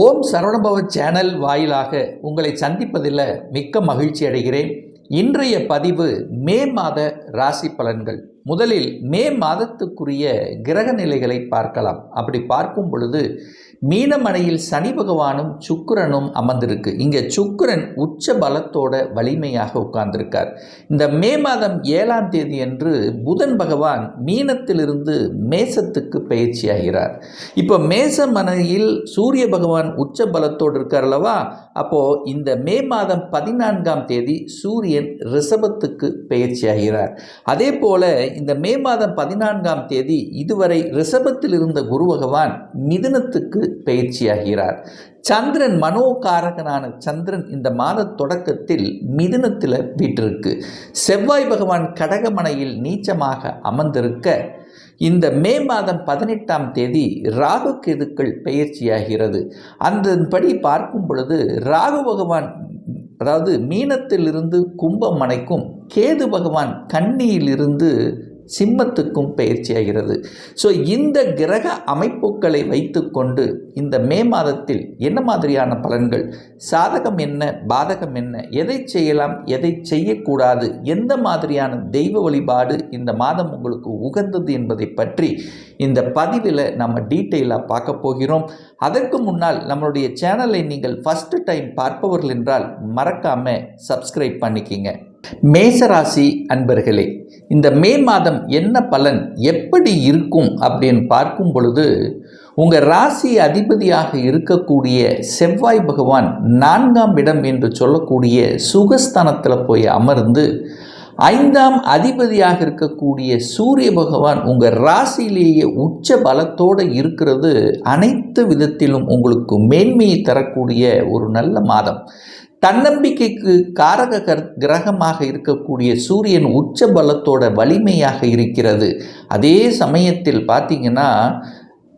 ஓம் Saravanabhava channel வாயிலாக உங்களை சந்திப்பதில் மிக்க மகிழ்ச்சி அடைகிறேன். இன்றைய பதிவு மே மாத ராசி பலன்கள். முதலில் மே மாதத்துக்குரிய கிரக நிலைகளை பார்க்கலாம். அப்படி பார்க்கும் பொழுது மீனமனையில் சனி பகவானும் சுக்கரனும் அமர்ந்திருக்கு. இங்கே சுக்கிரன் உச்ச பலத்தோட வலிமையாக உட்கார்ந்திருக்கார். இந்த மே மாதம் ஏழாம் தேதி அன்று புதன் பகவான் மீனத்திலிருந்து மேசத்துக்கு பயிற்சியாகிறார் இப்போ மேசமனையில் சூரிய பகவான் உச்ச பலத்தோடு இருக்கார் அல்லவா? அப்போது இந்த மே மாதம் பதினான்காம் தேதி சூரியன் ரிஷபத்துக்கு பயிற்சியாகிறார் அதே போல இந்த மே மாதம் பதினான்காம் தேதி இதுவரை ரிஷபத்தில் இருந்த குரு பகவான் மிதுனத்துக்கு பயிற்சியாகிறார். சந்திரன் மனோகாரகனான சந்திரன் இந்த மாத தொடக்கத்தில் மிதுனத்தில் வீட்டிருக்கு செவ்வாய் பகவான் கடகமனையில் நீச்சமாக அமர்ந்திருக்க இந்த மே மாதம் பதினெட்டாம் தேதி ராகு கேதுக்கள் பயிற்சியாகிறது. அதன்படி பார்க்கும் பொழுது ராகு பகவான் அதாவது மீனத்திலிருந்து கும்பமனைக்கும் கேது பகவான் கன்னியிலிருந்து சிம்மத்துக்கும் பயிற்சியாகிறது. ஸோ இந்த கிரக அமைப்புகளை வைத்துக்கொண்டு இந்த மே மாதத்தில் என்ன மாதிரியான பலன்கள்? சாதகம் என்ன? பாதகம் என்ன? எதை செய்யலாம்? எதை செய்யக்கூடாது? எந்த மாதிரியான தெய்வ வழிபாடு இந்த மாதம் உங்களுக்கு உகந்தது என்பதை பற்றி இந்த பதிவில் நம்ம டீட்டெயிலாக பார்க்க போகிறோம். அதற்கு முன்னால் நம்மளுடைய சேனலை நீங்கள் ஃபஸ்ட்டு டைம் பார்ப்பவர்கள் என்றால் மறக்காமல் சப்ஸ்கிரைப் பண்ணிக்கிங்க. மேசராசி அன்பர்களே இந்த மே மாதம் என்ன பலன் எப்படி இருக்கும் அப்படின்னு பார்க்கும் பொழுது உங்கள் ராசி அதிபதியாக இருக்கக்கூடிய செவ்வாய் பகவான் நான்காம் இடம் என்று சொல்லக்கூடிய சுகஸ்தானத்தில் போய் அமர்ந்து ஐந்தாம் அதிபதியாக இருக்கக்கூடிய சூரிய பகவான் உங்கள் ராசியிலேயே உச்ச பலத்தோடு இருக்கிறது. அனைத்து விதத்திலும் உங்களுக்கு மேன்மையை தரக்கூடிய ஒரு நல்ல மாதம். தன்னம்பிக்கைக்கு காரக கர் கிரகமாக இருக்கக்கூடிய சூரியன் உச்ச பலத்தோட வலிமையாக இருக்கிறது. அதே சமயத்தில் பார்த்தீங்கன்னா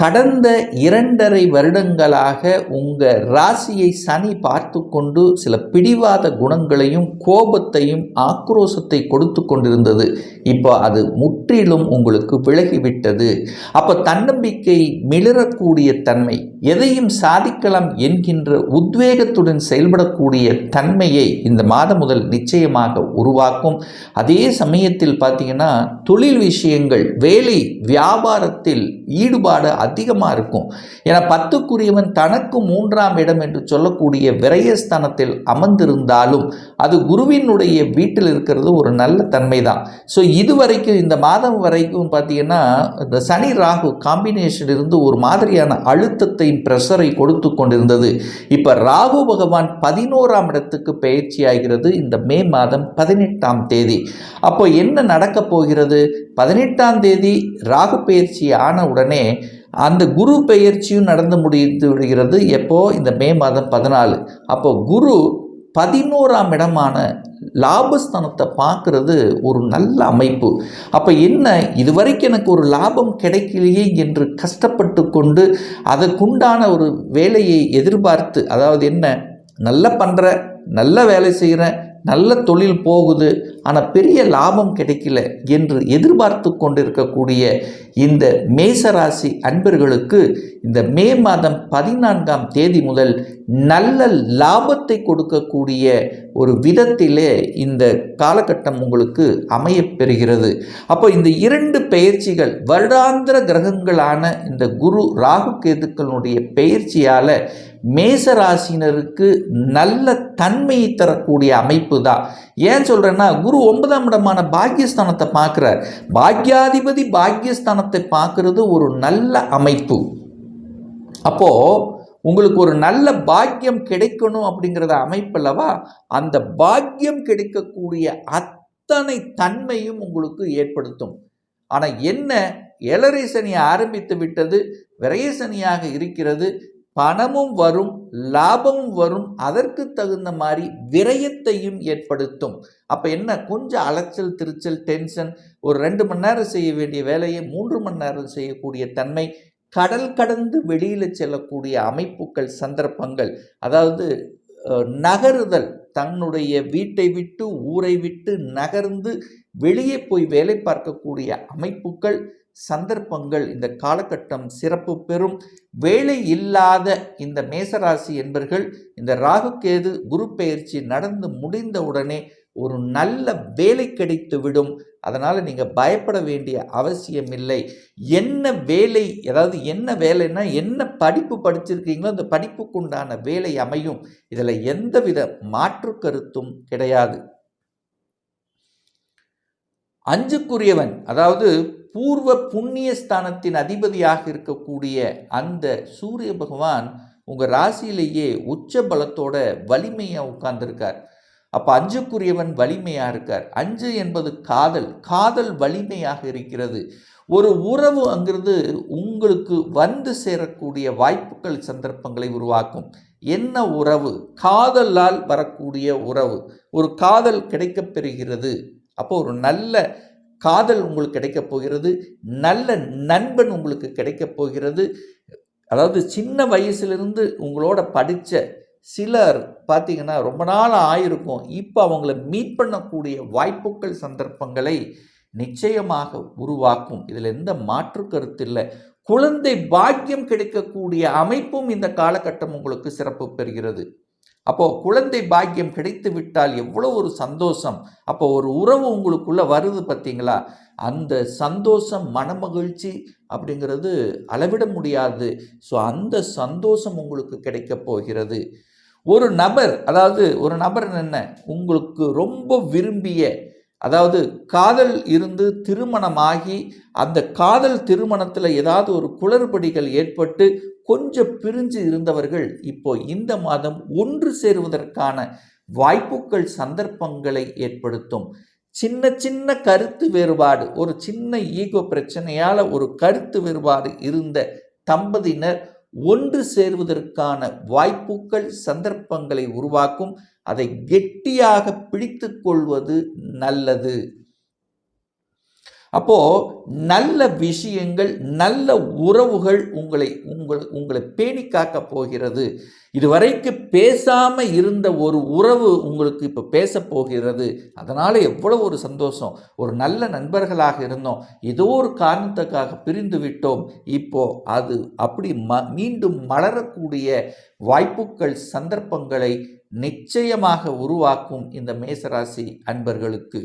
கடந்த இரண்டரை வருடங்களாக உங்கள் ராசியை சனி பார்த்து கொண்டு சில பிடிவாத குணங்களையும் கோபத்தையும் ஆக்ரோஷத்தை கொடுத்து கொண்டிருந்தது. இப்போ அது முற்றிலும் உங்களுக்கு விலகிவிட்டது. அப்போ தன்னம்பிக்கை மிளறக்கூடிய தன்மை எதையும் சாதிக்கலாம் என்கின்ற உத்வேகத்துடன் செயல்படக்கூடிய தன்மையை இந்த மாதம் முதல் நிச்சயமாக உருவாக்கும். அதே சமயத்தில் பார்த்தீங்கன்னா தொழில் விஷயங்கள் வேலை வியாபாரத்தில் ஈடுபாடு அதிகமாக இருக்கும். ஏன்னா பத்துக்குரியவன் தனக்கு மூன்றாம் இடம் என்று சொல்லக்கூடிய விரயஸ்தானத்தில் அமர்ந்திருந்தாலும் அது குருவினுடைய வீட்டில் இருக்கிறது ஒரு நல்ல தன்மை தான் ஸோ இதுவரைக்கும் இந்த மாதம் வரைக்கும் பார்த்தீங்கன்னா இந்த சனி ராகு காம்பினேஷன் இருந்து ஒரு மாதிரியான அழுத்தத்தையும் ப்ரெஷரை கொடுத்து கொண்டிருந்தது. இப்போ ராகு பகவான் பதினோராம் இடத்துக்கு பயிற்சி ஆகிறது இந்த மே மாதம் பதினெட்டாம் தேதி. அப்போ என்ன நடக்கப் போகிறது? பதினெட்டாம் தேதி ராகு பயிற்சி ஆன உடனே அந்த குரு பெயர்ச்சியும் நடந்து முடித்து விடுகிறது. எப்போது இந்த மே மாதம் பதினாலு. அப்போது குரு பதினோராம் இடமான லாபஸ்தானத்தை பார்க்கறது ஒரு நல்ல அமைப்பு. அப்போ என்ன? இதுவரைக்கும் எனக்கு ஒரு லாபம் கிடைக்கலையே என்று கஷ்டப்பட்டு கொண்டு அதற்குண்டான ஒரு வேலையை எதிர்பார்த்து அதாவது என்ன? நல்லா பண்ணுற நல்ல வேலை செய்கிறேன் நல்ல தொழில் போகுது ஆனால் பெரிய லாபம் கிடைக்கல என்று எதிர்பார்த்து கொண்டிருக்கக்கூடிய இந்த மேசராசி அன்பர்களுக்கு இந்த மே மாதம் பதினான்காம் தேதி முதல் நல்ல லாபத்தை கொடுக்கக்கூடிய ஒரு விதத்திலே இந்த காலகட்டம் உங்களுக்கு அமையப்பெறுகிறது. அப்போ இந்த இரண்டு பெயர்ச்சிகள் வருடாந்திர கிரகங்களான இந்த குரு ராகு கேதுக்களுடைய பெயர்ச்சியால் மேசராசினருக்கு நல்ல தன் தன்மையை தரக்கூடிய அமைப்பு தான் ஏன் சொல்கிறேன்னா குரு ஒன்பதாம் இடமான பாக்கியஸ்தானத்தை பார்க்குறார். பாக்யாதிபதி பாக்கியஸ்தானத்தை பார்க்குறது ஒரு நல்ல அமைப்பு. அப்போது உங்களுக்கு ஒரு நல்ல பாக்கியம் கிடைக்கணும் அப்படிங்கிறத அமைப்பல்லவா? அந்த பாக்கியம் கிடைக்கக்கூடிய அத்தனை தன்மையும் உங்களுக்கு ஏற்படுத்தும். ஆனால் என்ன? எலரை சனியை ஆரம்பித்து விட்டது விரயசனியாக இருக்கிறது பணமும் வரும் லாபமும் வரும் அதற்கு தகுந்த மாதிரி விரயத்தையும் ஏற்படுத்தும். அப்போ என்ன? கொஞ்சம் அலைச்சல் திருச்சல் டென்ஷன் ஒரு ரெண்டு மணி நேரம் செய்ய வேண்டிய வேலையை மூன்று மணி நேரம் செய்யக்கூடிய தன்மை கடல் கடந்து வெளியில் செல்லக்கூடிய அமைப்புகள் சந்தர்ப்பங்கள் அதாவது நகருதல் தன்னுடைய வீட்டை விட்டு ஊரை விட்டு நகர்ந்து வெளியே போய் வேலை பார்க்கக்கூடிய அமைப்புகள் சந்தர்ப்பங்கள் இந்த காலகட்டம் சிறப்பு பெறும். வேலை இல்லாத இந்த மேசராசி என்பர்கள் இந்த ராகுக்கேது குரு பெயர்ச்சி நடந்து முடிந்தவுடனே ஒரு நல்ல வேலை கிடைத்துவிடும் அதனால் நீங்கள் பயப்பட வேண்டிய அவசியம் இல்லை. என்ன வேலை அதாவது என்ன வேலைன்னா என்ன படிப்பு படிச்சிருக்கீங்களோ அந்த படிப்புக்குண்டான வேலை அமையும். இதில் எந்தவித மாற்று கருத்தும் கிடையாது. அஞ்சுக்குரியவன் அதாவது பூர்வ புண்ணிய ஸ்தானத்தின் அதிபதியாக இருக்கக்கூடிய அந்த சூரிய பகவான் உங்கள் ராசியிலேயே உச்ச பலத்தோட வலிமையாக உட்கார்ந்துருக்கார். அப்போ அஞ்சுக்குரியவன் வலிமையாக இருக்கார். அஞ்சு என்பது காதல். காதல் வலிமையாக இருக்கிறது. ஒரு உறவு அங்கிருந்து உங்களுக்கு வந்து சேரக்கூடிய வாய்ப்புகள் சந்தர்ப்பங்களை உருவாக்கும். என்ன உறவு? காதலால் வரக்கூடிய உறவு. ஒரு காதல் கிடைக்கப் பெறுகிறது. அப்போ ஒரு நல்ல காதல் உங்களுக்கு கிடைக்கப் போகிறது நல்ல நண்பன் உங்களுக்கு கிடைக்கப் போகிறது. அதாவது சின்ன வயசுலேருந்து உங்களோட படித்த சிலர் பார்த்தீங்கன்னா ரொம்ப நாள் ஆயிருக்கும். இப்போ அவங்கள மீட் பண்ணக்கூடிய வாய்ப்புகள் சந்தர்ப்பங்களை நிச்சயமாக உருவாக்கும். இதில் எந்த மாற்று கருத்து இல்லை. குழந்தை பாக்கியம் கிடைக்கக்கூடிய அமைப்பும் இந்த காலகட்டம் உங்களுக்கு சிறப்பு பெறுகிறது. அப்போ குழந்தை பாக்கியம் கிடைத்து விட்டால் எவ்வளோ ஒரு சந்தோஷம். அப்போ ஒரு உறவு உங்களுக்குள்ளே வருது பார்த்தீங்களா? அந்த சந்தோஷம் மனமகிழ்ச்சி அப்படிங்கிறது அளவிட முடியாது. ஸோ அந்த சந்தோஷம் உங்களுக்கு கிடைக்கப் போகிறது. ஒரு நபர் அதாவது ஒரு நபர் என்ன? உங்களுக்கு ரொம்ப விரும்பிய அதாவது காதல் இருந்து திருமணமாகி அந்த காதல் திருமணத்தில் ஏதாவது ஒரு குளறுபடிகள் ஏற்பட்டு கொஞ்சம் பிரிஞ்சு இருந்தவர்கள் இப்போ இந்த மாதம் ஒன்று சேருவதற்கான வாய்ப்புகள் சந்தர்ப்பங்களை ஏற்படுத்தும். சின்ன சின்ன கருத்து வேறுபாடு ஒரு சின்ன ஈகோ பிரச்சனையால் ஒரு கருத்து வேறுபாடு இருந்த தம்பதியினர் ஒன்று சேருவதற்கான வாய்ப்புகள் சந்தர்ப்பங்களை உருவாக்கும். அதை கெட்டியாக பிடித்து கொள்வது நல்லது. அப்போது நல்ல விஷயங்கள் நல்ல உறவுகள் உங்களை உங்களை உங்களை பேணி காக்க போகிறது. இதுவரைக்கு பேசாமல் இருந்த ஒரு உறவு உங்களுக்கு இப்போ பேச போகிறது. அதனால் எவ்வளவு ஒரு சந்தோஷம். ஒரு நல்ல நண்பர்களாக இருந்தோம். ஏதோ ஒரு காரணத்துக்காக பிரிந்து விட்டோம். இப்போ அது அப்படி ம மீண்டும் மலரக்கூடிய வாய்ப்புகள் சந்தர்ப்பங்களை நிச்சயமாக உருவாக்கும் இந்த மேசராசி அன்பர்களுக்கு.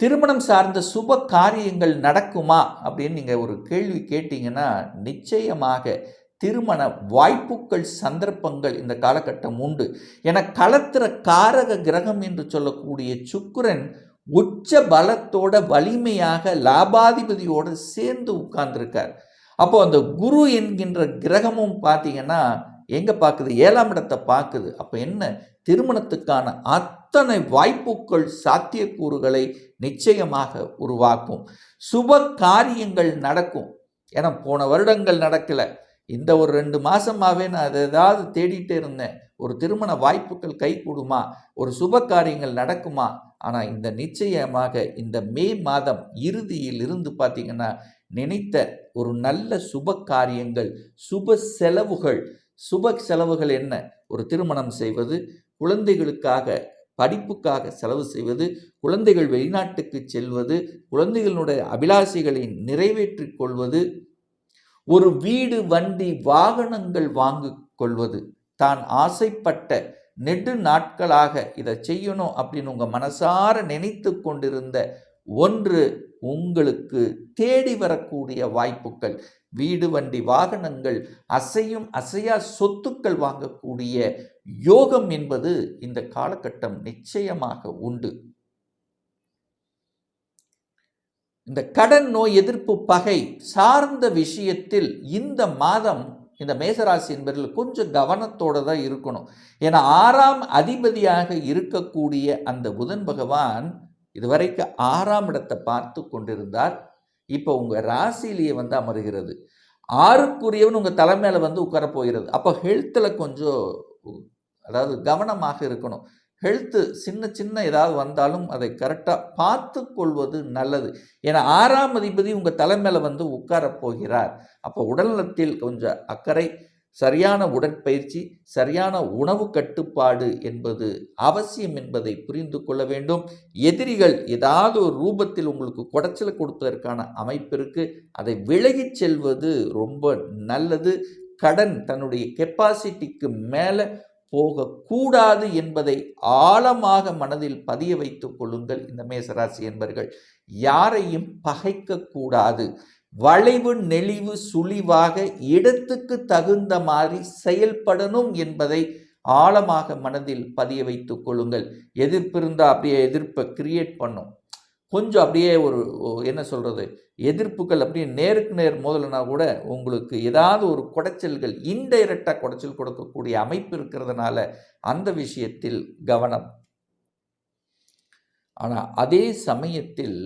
திருமணம் சார்ந்த சுப காரியங்கள் நடக்குமா அப்படின்னு நீங்கள் ஒரு கேள்வி கேட்டிங்கன்னா நிச்சயமாக திருமண வாய்ப்புகள் சந்தர்ப்பங்கள் இந்த காலகட்டம் உண்டு. என களத்திர காரக கிரகம் என்று சொல்லக்கூடிய சுக்கரன் உச்ச பலத்தோட வலிமையாக லாபாதிபதியோடு சேர்ந்து உட்கார்ந்துருக்கார். அப்போ அந்த குரு என்கின்ற கிரகமும் பார்த்தீங்கன்னா எங்கே பார்க்குது? ஏழாம் இடத்தை பார்க்குது. அப்போ என்ன? திருமணத்துக்கான ஆத் அத்தனை வாய்ப்புகள் சாத்தியக்கூறுகளை நிச்சயமாக உருவாக்கும். சுப காரியங்கள் நடக்கும். ஏன்னா போன வருடங்கள் நடக்கலை. இந்த ஒரு ரெண்டு மாதமாகவே நான் அதை ஏதாவது தேடிட்டே இருந்தேன். ஒரு திருமண வாய்ப்புகள் கை கூடுமா? ஒரு சுப காரியங்கள் நடக்குமா? ஆனால் இந்த நிச்சயமாக இந்த மே மாதம் இறுதியில் இருந்து பார்த்தீங்கன்னா நினைத்த ஒரு நல்ல சுப காரியங்கள் சுப செலவுகள் சுப செலவுகள் என்ன? ஒரு திருமணம் செய்வது குழந்தைகளுக்காக படிப்புக்காக செலவு செய்வது குழந்தைகள் வெளிநாட்டுக்கு செல்வது குழந்தைகளுடைய அபிலாஷைகளை நிறைவேற்றிக் கொள்வது ஒரு வீடு வண்டி வாகனங்கள் வாங்கி கொள்வது. தான் ஆசைப்பட்ட நெடு நாட்களாக இதை செய்யணும் அப்படின்னு உங்கள் மனசார நினைத்து கொண்டிருந்த ஒன்று உங்களுக்கு தேடி வரக்கூடிய வாய்ப்புகள். வீடு வண்டி வாகனங்கள் அசையும் அசையா சொத்துக்கள் வாங்கக்கூடிய யோகம் என்பது இந்த காலகட்டம் நிச்சயமாக உண்டு. இந்த கடன் நோய் எதிர்ப்பு பகை சார்ந்த விஷயத்தில் இந்த மாதம் இந்த மேசராசி என்பதில் கொஞ்சம் கவனத்தோடு தான் இருக்கணும். ஏன்னா ஆறாம் அதிபதியாக இருக்கக்கூடிய அந்த புதன் பகவான் இதுவரைக்கும் ஆறாம் இடத்தை பார்த்து கொண்டிருந்தார். இப்போ உங்கள் ராசியிலேயே வந்து அமருகிறது. ஆறுக்குரியவன் உங்கள் தலைமையில் வந்து உட்கார போகிறது. அப்போ ஹெல்த்தில் கொஞ்சம் அதாவது கவனமாக இருக்கணும். ஹெல்த்து சின்ன சின்ன ஏதாவது வந்தாலும் அதை கரெக்டாக பார்த்து கொள்வது நல்லது. ஏன்னா ஆறாம் அதிபதி உங்கள் தலைமையில் வந்து உட்கார போகிறார். அப்போ உடல்நலத்தில் கொஞ்சம் அக்கறை சரியான உடற்பயிற்சி சரியான உணவு கட்டுப்பாடு என்பது அவசியம் என்பதை புரிந்து கொள்ள வேண்டும். எதிரிகள் ஏதாவது ஒரு ரூபத்தில் உங்களுக்கு குடைச்சல் கொடுப்பதற்கான அமைப்பு இருக்கு. அதை விலகிச் செல்வது ரொம்ப நல்லது. கடன் தன்னுடைய கெப்பாசிட்டிக்கு மேலே போகக்கூடாது என்பதை ஆழமாக மனதில் பதிய வைத்துக் கொள்ளுங்கள் இந்த மேசராசி என்பர்கள். யாரையும் பகைக்கக்கூடாது. வளைவு நெளிவு சுழிவாக இடத்துக்கு தகுந்த மாதிரி செயல்படணும் என்பதை ஆழமாக மனதில் பதிய வைத்துக் கொள்ளுங்கள். எதிர்ப்பு இருந்தால் அப்படியே எதிர்ப்பை கிரியேட் பண்ணும். கொஞ்சம் அப்படியே ஒரு என்ன சொல்கிறது எதிர்ப்புகள் அப்படியே நேருக்கு நேர் மோதலைனா கூட உங்களுக்கு ஏதாவது ஒரு குடைச்சல்கள் இன்டைரக்டாக குடைச்சல் கொடுக்கக்கூடிய அமைப்பு இருக்கிறதுனால அந்த விஷயத்தில் கவனம். ஆனால் அதே சமயத்தில்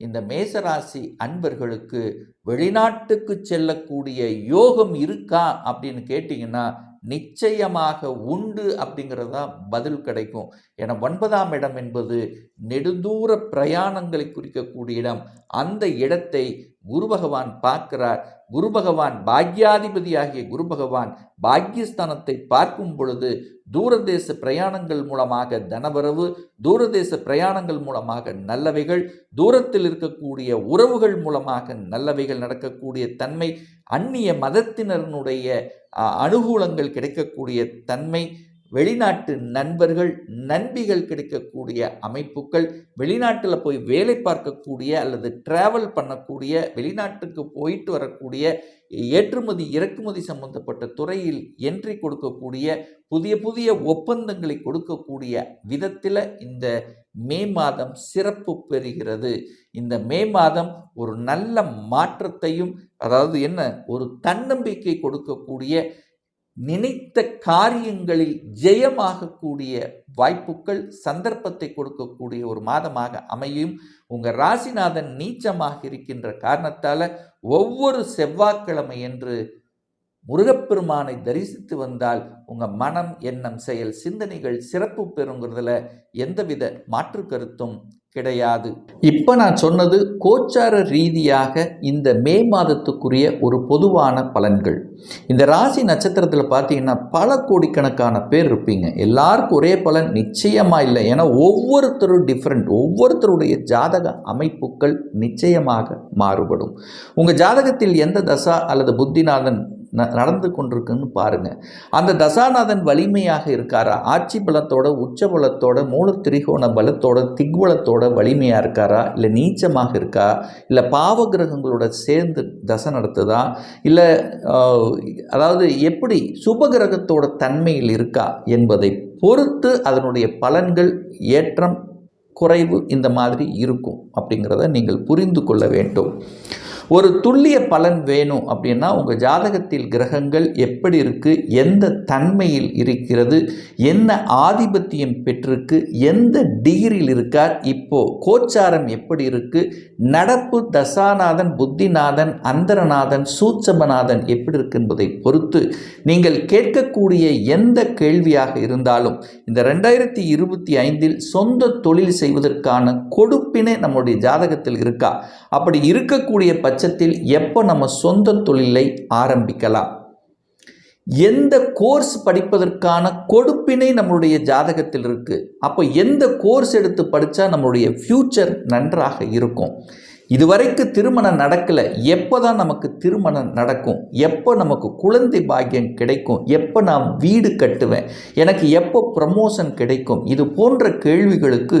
இந்த மேசராசி அன்பர்களுக்கு வெளிநாட்டுக்கு செல்லக்கூடிய யோகம் இருக்கா அப்படின்னு கேட்டிங்கன்னா நிச்சயமாக உண்டு அப்படிங்கிறது தான் பதில் கிடைக்கும். ஏன்னா ஒன்பதாம் இடம் என்பது நெடுதூர பிரயாணங்களை குறிக்கக்கூடிய இடம். அந்த இடத்தை குரு பகவான் பார்க்கிறார். குரு பகவான் பாக்யாதிபதியாகிய குரு பகவான் பாக்யஸ்தானத்தை பார்க்கும் பொழுது தூரதேச பிரயாணங்கள் மூலமாக தனவரவு தூரதேச பிரயாணங்கள் மூலமாக நல்லவைகள் தூரத்தில் இருக்கக்கூடிய உறவுகள் மூலமாக நல்லவைகள் நடக்கக்கூடிய தன்மை அந்நிய மதத்தினருடைய அனுகூலங்கள் கிடைக்கக்கூடிய தன்மை வெளிநாட்டு நண்பர்கள் நண்பிகள் கிடைக்கக்கூடிய அமைப்புகள் வெளிநாட்டில் போய் வேலை பார்க்கக்கூடிய அல்லது டிராவல் பண்ணக்கூடிய வெளிநாட்டுக்கு போயிட்டு வரக்கூடிய ஏற்றுமதி இறக்குமதி சம்பந்தப்பட்ட துறையில் என்ட்ரி கொடுக்கக்கூடிய புதிய புதிய ஒப்பந்தங்களை கொடுக்கக்கூடிய விதத்தில் இந்த மே மாதம் சிறப்பு பெறுகிறது. இந்த மே மாதம் ஒரு நல்ல மாற்றத்தையும் அதாவது என்ன ஒரு தன்னம்பிக்கை கொடுக்கக்கூடிய நினைத்த காரியங்களில் ஜெயமாகக்கூடிய வாய்ப்புகள் சந்தர்ப்பத்தை கொடுக்கக்கூடிய ஒரு மாதமாக அமையும். உங்கள் ராசிநாதன் நீச்சமாக இருக்கின்ற காரணத்தால் ஒவ்வொரு செவ்வாய்க்கிழமை என்று முருகப்பெருமானை தரிசித்து வந்தால் உங்கள் மனம் எண்ணம் செயல் சிந்தனைகள் சிறப்பு பெறுங்கிறதுல எந்தவித மாற்று கருத்தும் கிடையாது. இப்போ நான் சொன்னது கோச்சார ரீதியாக இந்த மே மாதத்துக்குரிய ஒரு பொதுவான பலன்கள். இந்த ராசி நட்சத்திரத்தில் பார்த்தீங்கன்னா பல கோடிக்கணக்கான பேர் இருப்பீங்க. எல்லாருக்கும் ஒரே பலன் நிச்சயமாக இல்லை. ஏன்னா ஒவ்வொருத்தரும் டிஃப்ரெண்ட் ஒவ்வொருத்தருடைய ஜாதக அமைப்புகள் நிச்சயமாக மாறுபடும். உங்கள் ஜாதகத்தில் எந்த தசா அல்லது புத்திநாதன் நடந்து கொண்டிருக்குன்னு பாருங்க. அந்த தசாநாதன் வலிமையாக இருக்காரா? ஆட்சி பலத்தோட உச்ச பலத்தோட மூல திரிகோண பலத்தோட திக்வலத்தோட வலிமையாக இருக்காரா? இல்லை நீச்சமாக இருக்கா? இல்லை பாவ கிரகங்களோட சேர்ந்து தசை நடத்துதா? இல்லை அதாவது எப்படி சுப கிரகத்தோட தன்மையில் இருக்கா என்பதை பொறுத்து அதனுடைய பலன்கள் ஏற்றம் குறைவு இந்த மாதிரி இருக்கும் அப்படிங்கிறத நீங்கள் புரிந்து கொள்ள வேண்டும். ஒரு துல்லிய பலன் வேணும் அப்படின்னா உங்கள் ஜாதகத்தில் கிரகங்கள் எப்படி இருக்குது எந்த தன்மையில் இருக்கிறது? என்ன ஆதிபத்தியம் பெற்றிருக்கு? எந்த டிகிரியில் இருக்கார்? இப்போ கோச்சாரம் எப்படி இருக்கு? நடப்பு தசாநாதன் புத்திநாதன் அந்தரநாதன் சூட்சமநாதன் எப்படி இருக்கு என்பதை பொறுத்து நீங்கள் கேட்கக்கூடிய எந்த கேள்வியாக இருந்தாலும் இந்த ரெண்டாயிரத்தி இருபத்தி ஐந்தில் சொந்த தொழில் செய்வதற்கான கொடுப்பினை நம்முடைய ஜாதகத்தில் இருக்கா? அப்படி இருக்கக்கூடிய பட்சத்தில் எப்போ நம்ம சொந்த தொழிலை ஆரம்பிக்கலாம்? எந்த கோர்ஸ் படிப்பதற்கான கொடுப்பினை நம்மளுடைய ஜாதகத்தில் இருக்குது அப்போ எந்த கோர்ஸ் எடுத்து படித்தா நம்மளுடைய ஃப்யூச்சர் நன்றாக இருக்கும்? இதுவரைக்கு திருமணம் நடக்கலை. எப்போ தான் நமக்கு திருமணம் நடக்கும்? எப்போ நமக்கு குழந்தை பாக்கியம் கிடைக்கும்? எப்போ நான் வீடு கட்டுவேன்? எனக்கு எப்போ ப்ரமோஷன் கிடைக்கும்? இது போன்ற கேள்விகளுக்கு